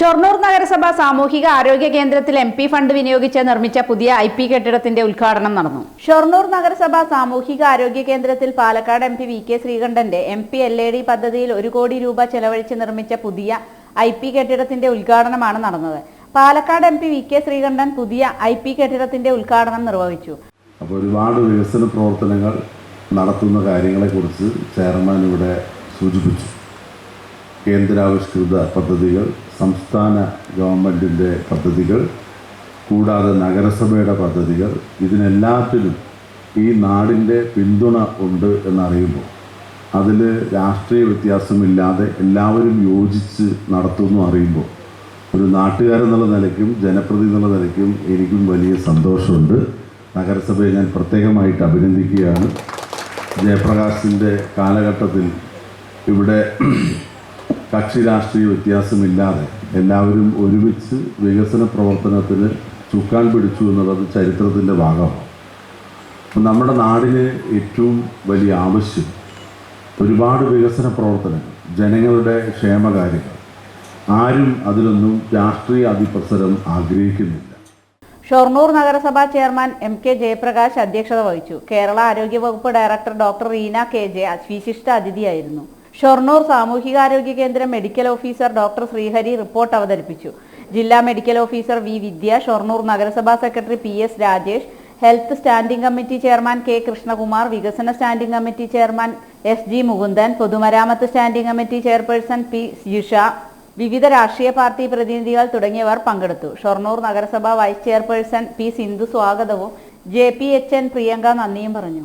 ഷൊർണൂർ നഗരസഭ സാമൂഹിക ആരോഗ്യ കേന്ദ്രത്തിൽ എം പി ഫണ്ട് വിനിയോഗിച്ച് നിർമ്മിച്ച പുതിയ ഐ പി കെട്ടിടത്തിന്റെ ഉദ്ഘാടനം നടന്നു. ഷൊർണൂർ നഗരസഭ സാമൂഹിക ആരോഗ്യ കേന്ദ്രത്തിൽ Palakkad M P V K ശ്രീകണ്ഠന്റെ M P L A D പദ്ധതിയിൽ ഒരു കോടി രൂപ ചെലവഴിച്ച് നിർമ്മിച്ച പുതിയ ഐ പി കെട്ടിടത്തിന്റെ ഉദ്ഘാടനമാണ് നടന്നത്. Palakkad M P V K Sreekandan പുതിയ ഐ പി കെട്ടിടത്തിന്റെ ഉദ്ഘാടനം നിർവഹിച്ചു. അപ്പോൾ ഒരുപാട് വികസന പ്രവർത്തനങ്ങൾ നടത്തുന്ന കാര്യങ്ങളെക്കുറിച്ച് ചെയർമാൻ ഇവിടെ സൂചിപ്പിച്ചു. കേന്ദ്രാവിഷ്കൃത പദ്ധതികൾ സംസ്ഥാന ഗവൺമെന്റിന്റെ പദ്ധതികൾ കൂടാതെ നഗരസഭയുടെ പദ്ധതികൾ. ഇതിനെല്ലാത്തിനും ഈ നാടിന്റെ പിന്തുണ ഉണ്ട് എന്നറിയുമ്പോൾ അതിൽ രാഷ്ട്രീയ വ്യത്യാസമില്ലാതെ എല്ലാവരും യോജിച്ച് നടത്തുമെന്ന് അറിയുമ്പോൾ ഒരു നാട്ടുകാരെന്നുള്ള നിലയ്ക്കും ജനപ്രതി എന്നുള്ള നിലയ്ക്കും എനിക്കും വലിയ സന്തോഷമുണ്ട്. നഗരസഭയെ ഞാൻ പ്രത്യേകമായിട്ട് അഭിനന്ദിക്കുകയാണ്. ജയപ്രകാശിന്റെ കാലഘട്ടത്തിൽ ഇവിടെ കക്ഷി രാഷ്ട്രീയ വ്യത്യാസമില്ലാതെ എല്ലാവരും ഒരുമിച്ച് വികസന പ്രവർത്തനത്തിന് ചുക്കാൻ പിടിച്ചു എന്നുള്ളത് ചരിത്രത്തിന്റെ ഭാഗമാണ്. നമ്മുടെ നാടിന് ഏറ്റവും വലിയ ആവശ്യം ഒരുപാട് വികസന പ്രവർത്തനങ്ങൾ ജനങ്ങളുടെ ക്ഷേമകാര്യങ്ങൾ. ആരും അതിലൊന്നും രാഷ്ട്രീയ അതിപ്രസരം ആഗ്രഹിക്കുന്നില്ല. ഷൊർണൂർ നഗരസഭാ ചെയർമാൻ എം കെ ജയപ്രകാശ് അധ്യക്ഷത വഹിച്ചു. കേരള ആരോഗ്യവകുപ്പ് director doctor Reena K J വിശിഷ്ട അതിഥിയായിരുന്നു ഷൊർണൂർ സാമൂഹികാരോഗ്യ കേന്ദ്രം medical officer doctor Sreehari report അവതരിപ്പിച്ചു. ജില്ലാ medical officer V Vidya Shoranur നഗരസഭാ secretary P S Rajesh health standing committee chairman K Krishnakumar വികസന standing committee chairman S G Mukundan പൊതുമരാമത്ത് standing committee chairperson P Jisha വിവിധ രാഷ്ട്രീയ party പ്രതിനിധികൾ തുടങ്ങിയവർ പങ്കെടുത്തു. ഷൊർണൂർ നഗരസഭ വൈസ് ചെയർപേഴ്സൺ പി സിന്ധു സ്വാഗതവും J P H N Priyanka നന്ദിയും പറഞ്ഞു.